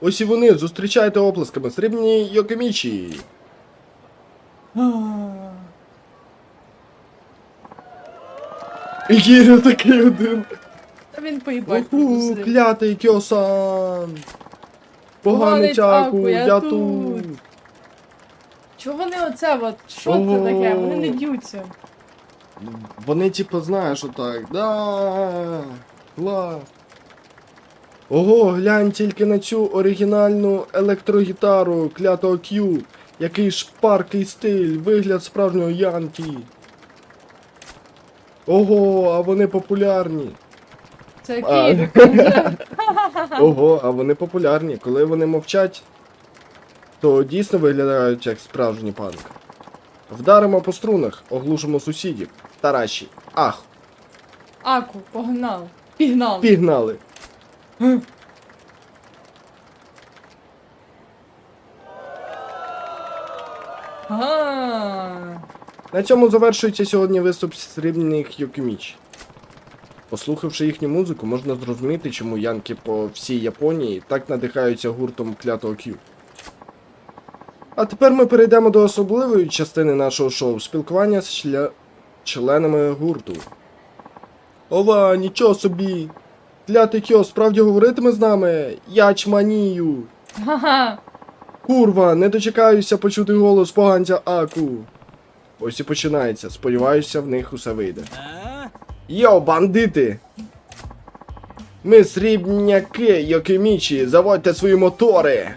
Ось і вони, зустрічайте оплесками срібні Йокемічі. Кірю такий один. Та він поїбать. Уху, клятий кьосан. Поганий чаку, я тут. тут. Чого вони оце от? Що це таке? Вони не б'ються. Вони типу знаєш отак. Да. Клас. Ого, глянь тільки на цю оригінальну електрогітару клятого Q. Який шпаркий стиль, вигляд справжнього Янкі. Ого, а вони популярні. Це А. Ого, а вони популярні. Коли вони мовчать, то дійсно виглядають як справжній панк. Вдаримо по струнах, оглушимо сусідів. Тараші. Ах, Аку, погнали. Пігнали. пігнали. На цьому завершується сьогодні виступ срібних Йокіміч. Послухавши їхню музику, можна зрозуміти, чому янки по всій Японії так надихаються гуртом клятого Q. А тепер ми перейдемо до особливої частини нашого шоу спілкування з чле- членами гурту. Ова, нічого собі! Клятий Кьо справді говоритиме з нами? Я чманію! Ха-ха. Курва, не дочекаюся почути голос поганця Аку. Ось і починається. Сподіваюся, в них усе вийде. Йо, бандити! Ми срібняки, Йокимічі, заводьте свої мотори!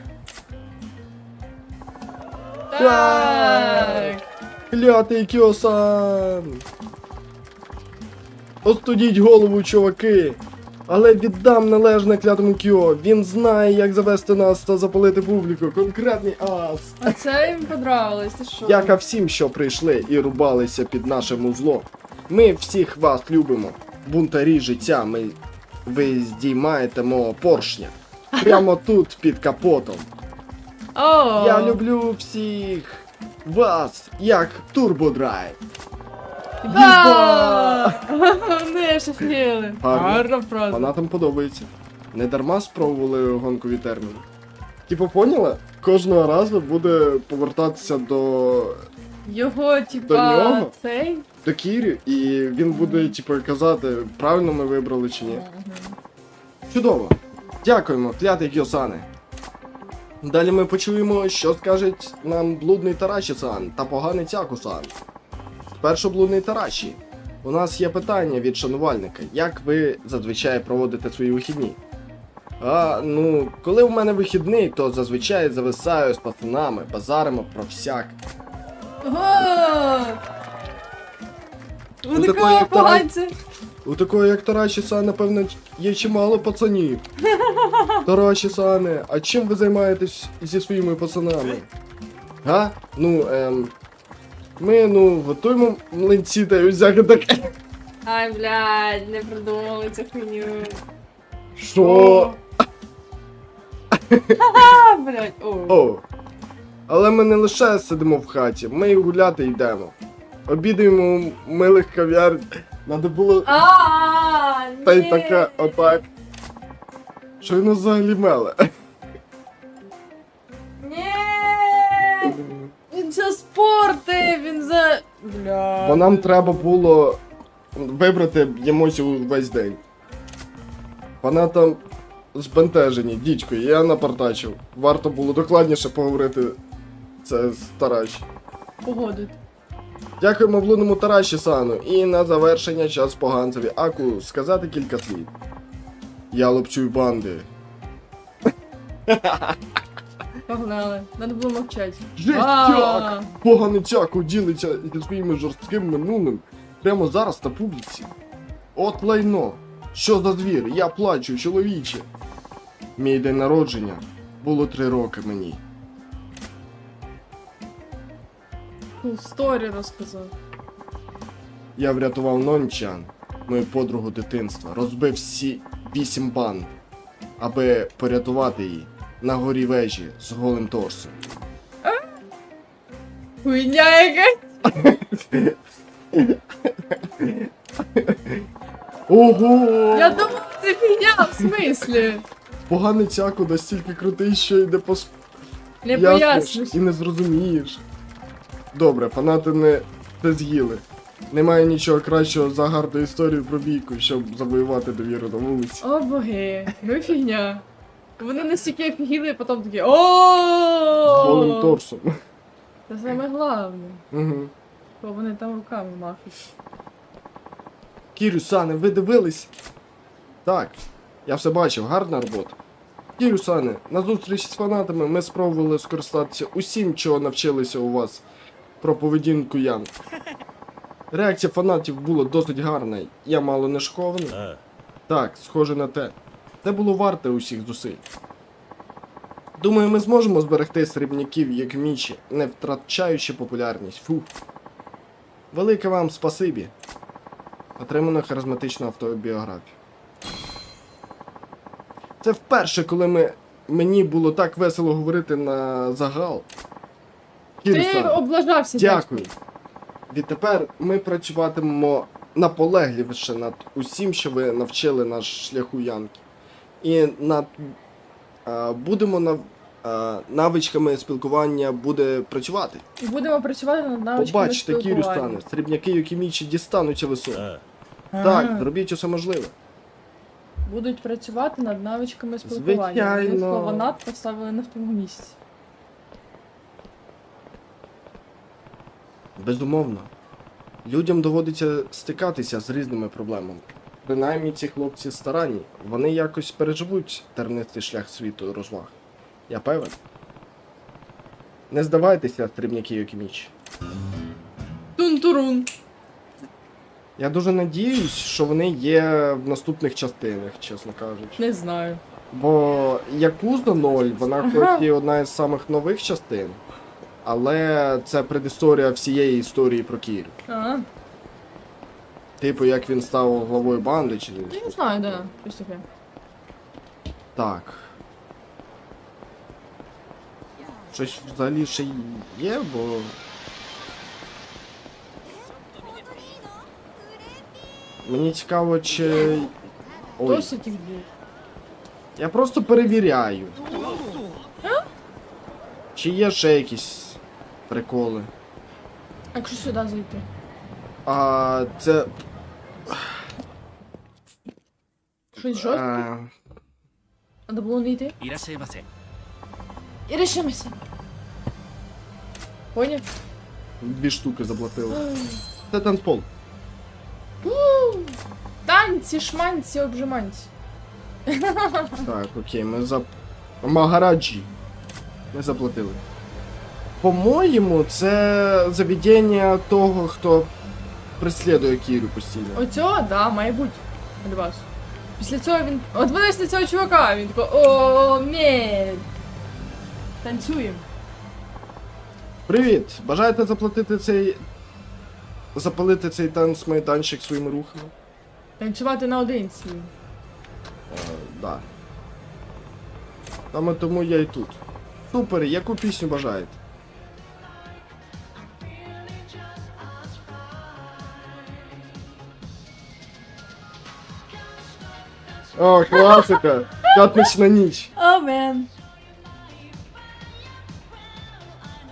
Так. Клятий Кіосан! Остудіть голову, чуваки! Але віддам належне клятому Кіо. Він знає, як завести нас та запалити публіку. Конкретний ас. А це їм понравилось, ти що? Яка всім, що прийшли і рубалися під наше музло. Ми всіх вас любимо. Бунтарі життя, ми ви здіймаєте мого поршня. Прямо тут під капотом. О. Я люблю всіх вас, як турбодрайв. Вони ж офігели. Гарно. Гарна фраза. Фанатам подобається. Не дарма спробували гонкові терміни. Типу, поняла? Кожного разу буде повертатися до, Його, типа, нього? цей. до Кірі, і він буде, типу, казати, правильно ми вибрали чи ні. Чудово. Дякуємо, клятий Кіосане. Далі ми почуємо, що скаже нам блудний Тараші-сан та поганий Цяку-сан. Спершу блудний Тараші. У нас є питання від шанувальника. Як ви зазвичай проводите свої вихідні? А, ну, коли в мене вихідний, то зазвичай зависаю з пацанами, базаримо про всяк. Ого! У такої, такого поганця. У такої, як Тараші сан, напевно, є чимало пацанів. Тараші сане, а чим ви займаєтесь зі своїми пацанами? Га? Ну, ем. Ми, ну, готуємо млинці та й усяке таке. Ай, блядь, не придумали цю хуйню. Що? А, блядь, о. О. Але ми не лише сидимо в хаті, ми і гуляти йдемо. Обідаємо у милих кав'ярень. Надо було. А, Та й ні. таке, отак. Що він взагалі меле? Спортив, він за... Бля. Бо нам треба було вибрати емоцію весь день. Вона там збентежені, дідько, я напартачив. Варто було докладніше поговорити це з Тараші. Погодить. Дякуємо блудному Тараші Сану. І на завершення час поганцеві Аку сказати кілька слів. Я лупцюю банди. Погнали. Надо було мовчати. Жестяк! Поганицяку ділиться зі своїм жорстким минулим прямо зараз на публіці. От лайно. Що за звір? Я плачу, чоловіче. Мій день народження було три роки мені. Фул сторі розказав. Я врятував Нончан, мою подругу дитинства, розбив всі вісім банд, аби порятувати її на горі вежі з голим торсом. Хуйня якась. Ого! Я думав, це фігня в смислі. поганий цяку настільки крутий, що йде по сп- Не поясниш. і не зрозумієш. Добре, фанати не це з'їли. Немає нічого кращого за гарну історію про бійку, щоб завоювати довіру на вулиці. О боги, ну фігня. Вони настільки офігіли, а потім такі Голим о торсом. Це саме головне. Угу. Бо вони там руками махають. Кірю, Сане, ви дивились? Так, я все бачив, гарна робота. Кірю, Сане, на зустріч з фанатами ми спробували скористатися усім, чого навчилися у вас про поведінку Ян. Реакція фанатів була досить гарна, я мало не шокований. Так, схоже на те. Це було варте усіх зусиль. Думаю, ми зможемо зберегти срібняків як мічі, не втрачаючи популярність. Фу. Велике вам спасибі. Отримано харизматичну автобіографію. Це вперше, коли ми... мені було так весело говорити на загал. Ти облажався. Дякую. Відтепер ми працюватимемо наполегливіше над усім, що ви навчили наш шляху Янки. І над а, будемо навичками спілкування буде працювати. І будемо працювати над навичками Побачите, Кірю спілкування. стане. Срібняки Юкімічі дістануться високо. ああ Так, Ага. зробіть усе можливе. Будуть працювати над навичками спілкування. Звичайно. Вони Слово над поставили на тому місці. Безумовно. Людям доводиться стикатися з різними проблемами. Принаймні ці хлопці старанні, вони якось переживуть тернистий шлях світу розваг. Я певен. Не здавайтеся, стрибняки Йокіміч. Тун-турун. Я дуже надіюсь, що вони є в наступних частинах, чесно кажучи. Не знаю. Бо Якуза 0, вона Ага. хоч і одна із самих нових частин, але це предісторія всієї історії про Кірю. А, Типу, як він став главою банди, чи я не знаю, да. Щось таке. Так. Щось взагалі ще є, бо. Мені цікаво, чи. Ой, Досить їх дві. я просто перевіряю. Чи є ще якісь приколи? А якщо сюди зайти? А це. Щось жорстке? Е, Треба було не йти? いらっしゃいませ І рішимося. Поняв? дві штуки заплатили. Це танцпол. Танці, шманці, обжиманці. Так, окей, ми за. Магараджі. Ми заплатили. По-моєму, це заведення того, хто преслідує Кірю постійно. Оцього, да, має бути. Альбас. Після цього він. От подивись на цього чувака, він такий, о, мель. Танцюємо. Привіт! Бажаєте заплатити цей. Запалити цей танцмайданчик своїми рухами? Танцювати наодинці. Е, да. Саме тому я і тут. Супер, яку пісню бажаєте? О, класика! П'ятнична ніч. О, мен.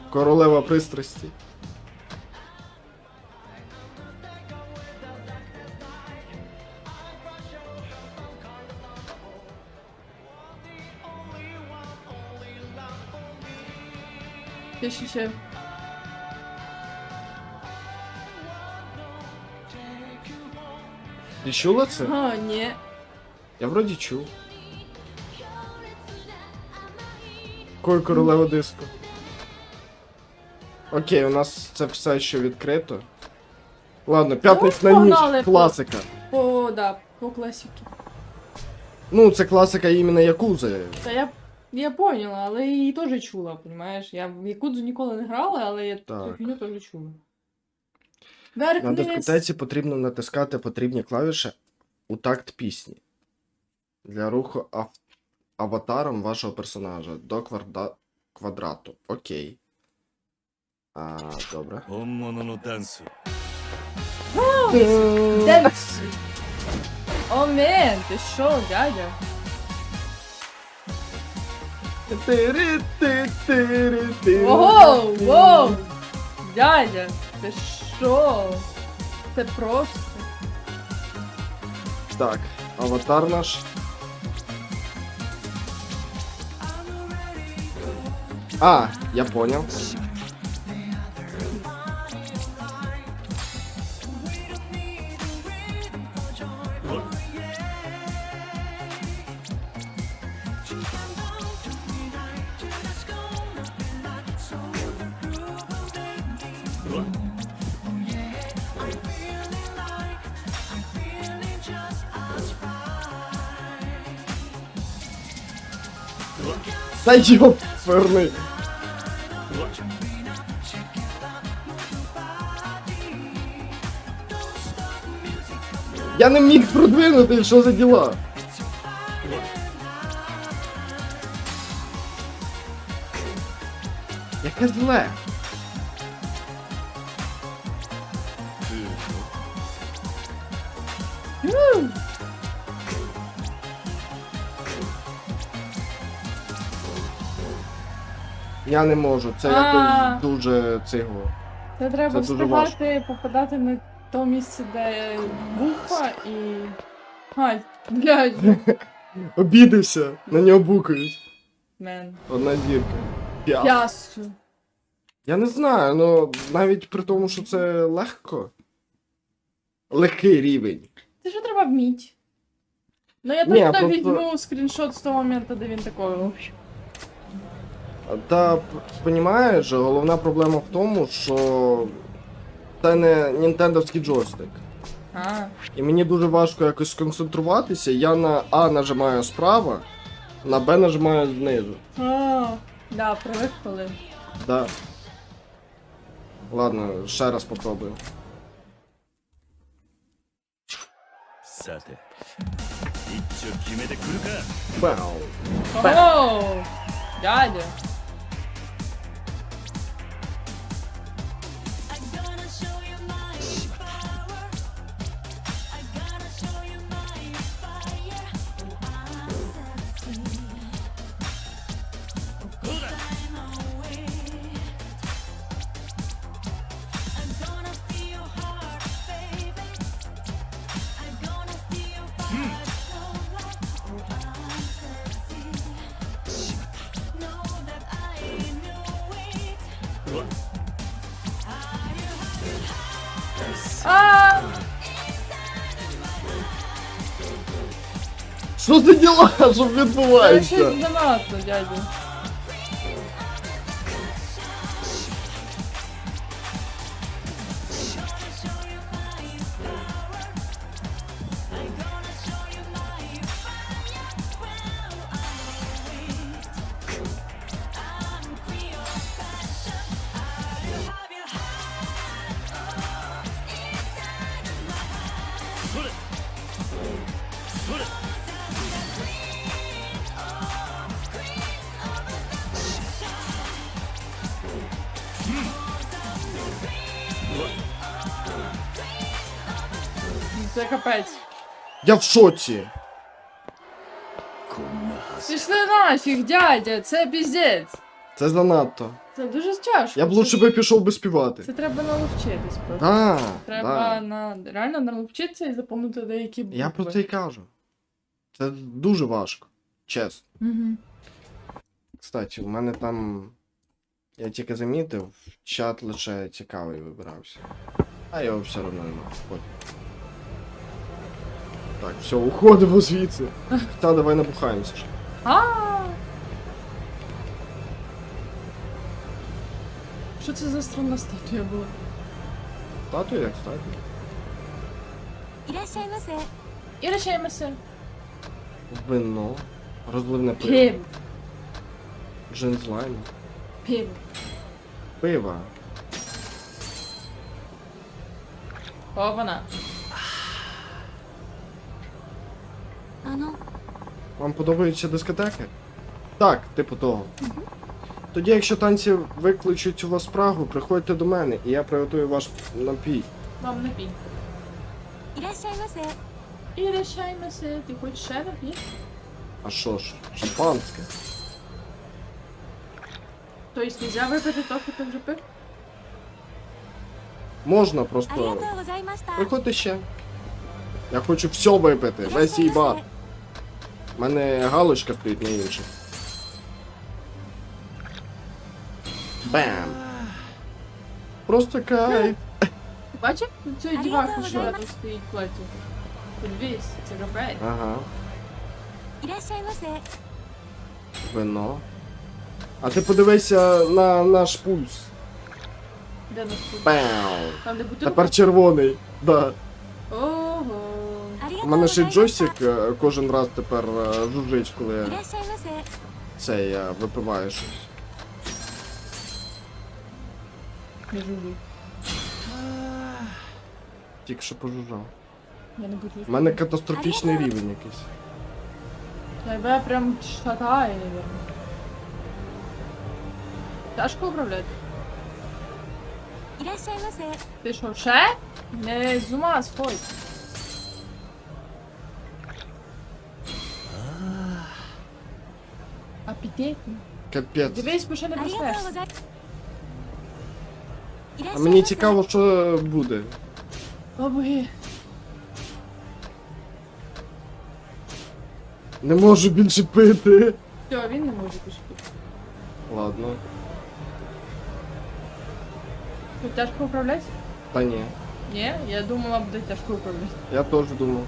Королева пристрасті. Ще, ще, ще. Ти чула це? А, ні. Я вроді чув. Кой королева диско. Окей, у нас це все ще відкрито. Ладно, п'ятнична Ну, погнали. ніч, класика. По, да, по класіки. Ну, це класика іменно Якузи. Та я, я поняла, але її теж чула, понімаєш? Я в Якудзу ніколи не грала, але я цю фігню теж чула. Верх На дискотеці потрібно натискати потрібні клавіші у такт пісні для руху ав аватаром вашого персонажа до кварда квадрату. Окей. А, Добре. Денс! О, мен, ти що, дядя? Ого, воу! Дядя, ти що? Це просто. Так, аватар наш А, я понял. Та верни. Я не міг продвинути, що за діла? Яке зле. Я не можу, це А. якось дуже цього. Це треба Це дуже встигати попадати на то місце, де буква і. А, блядь, Обідався, на нього букають. мен. Одна зірка. П'ять. П'ястю. Я не знаю, ну навіть при тому, що це легко. Легкий рівень. Це ж треба вміти. Ну я Ні, точно просто- візьму скріншот з того моменту, де він такий. Та п- понімаєш, головна проблема в тому, що це не нінтендовський джойстик. А. І мені дуже важко якось сконцентруватися. Я на А нажимаю справа, на Б нажимаю знизу. О, да, привикли. Да. Ладно, ще раз попробую. Бау. Оу! Дядя. А, Що за діла? Що відбувається? щось занадто, дядя. це капець. Я в шоці. Пішли нафіг, дядя, це піздець. Це занадто. Це дуже тяжко. Я б лучше би пішов би співати. Це треба наловчитись просто. Да, треба да. на реально наловчитися і запам'ятати деякі букви. Я про це й кажу. Це дуже важко. Чесно. Угу. Кстати, у мене там. Я тільки замітив, чат лише цікавий вибрався. А його все одно нема. Ходь. Так, все, уходимо звідси. Та давай набухаємося. ж. А. Що це за странна статуя була? Статую як статую. いらっしゃいませ І речаємося. Вино. Розливне пиво. Пиво. Джин з лайму. Пиво. Пиво. О, вона. Вам подобаються дискотеки? Так, типу того. Тоді, якщо танці викличуть у вас Прагу, приходьте до мене, і я приготую ваш напій. Вам напій. І рішаймося, ти хочеш ще напій? А що ж, шампанське. Тобто нельзя випити то, що ти вже пив? Можна просто. Приходьте ще. Я хочу все випити, весь їй бар. У мене галочка стоїть на інших. Бам! Просто кайф! Бачиш? Цю діваку, що рядом стоїть платять. Подивись, це габель. Ага. Вино. А ти подивися на наш пульс. Де наш пульс? Бам! Там де бутилка? Тепер червоний. Да. У мене ще джойстик е, кожен раз тепер е, жужжить, коли це я е, випиваю щось. Тільки що пожужжав. У мене катастрофічний рівень якийсь. Тебе прям шатає, мабуть. Тяжко управляти. Ти що, ще? Не з ума сходь. Підіть. Капець. Дивись, бо ще не проснешся. А мені цікаво, що буде. О, боги. Не можу більше пити. Все, він не може більше пити. Ладно. Ти тяжко управлять? Та ні. Ні? Я думала, буде тяжко управлять. Я теж думав.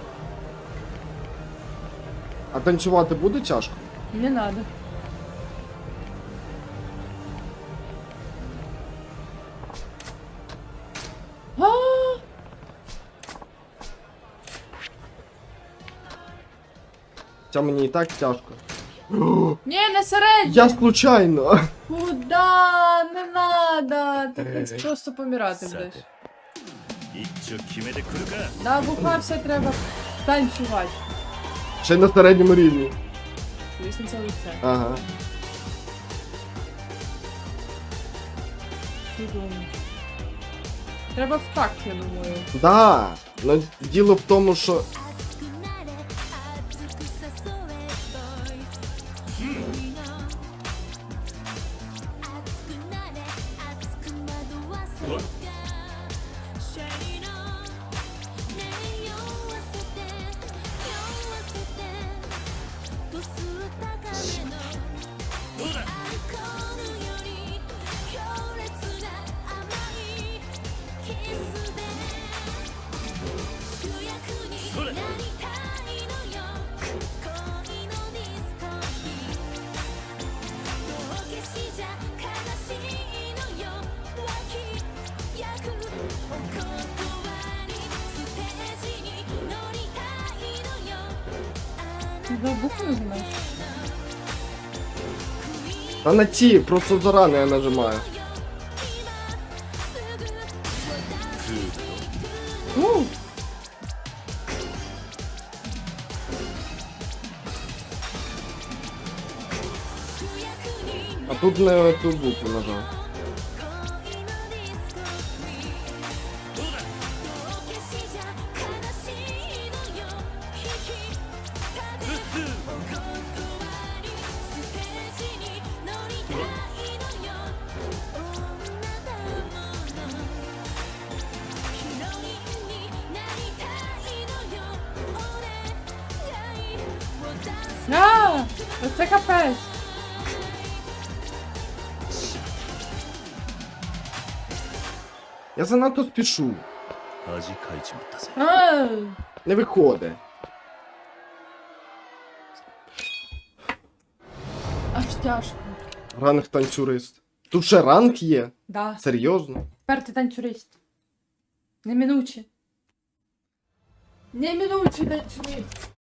А танцювати буде тяжко? Не надо. Хоча мені і так тяжко. Ні, не середньо! Я случайно. Куда? Не надо! Ти так просто помирати будеш. Набухався треба танцювати. Ще на середньому рівні. Лісниця лице. Ага. Треба в так, я думаю. Да. Ну діло в тому, що Та на ті, просто зарано я нажимаю. Ну. А тут на ту букву нажав. Ну це капець. Я занадто спішу. Не виходить. аж тяжко. Ранг танцюрист. Тут ще ранг є? Да. Серйозно? Тепер ти танцюрист. Неминуче. Неминуче танцюрист.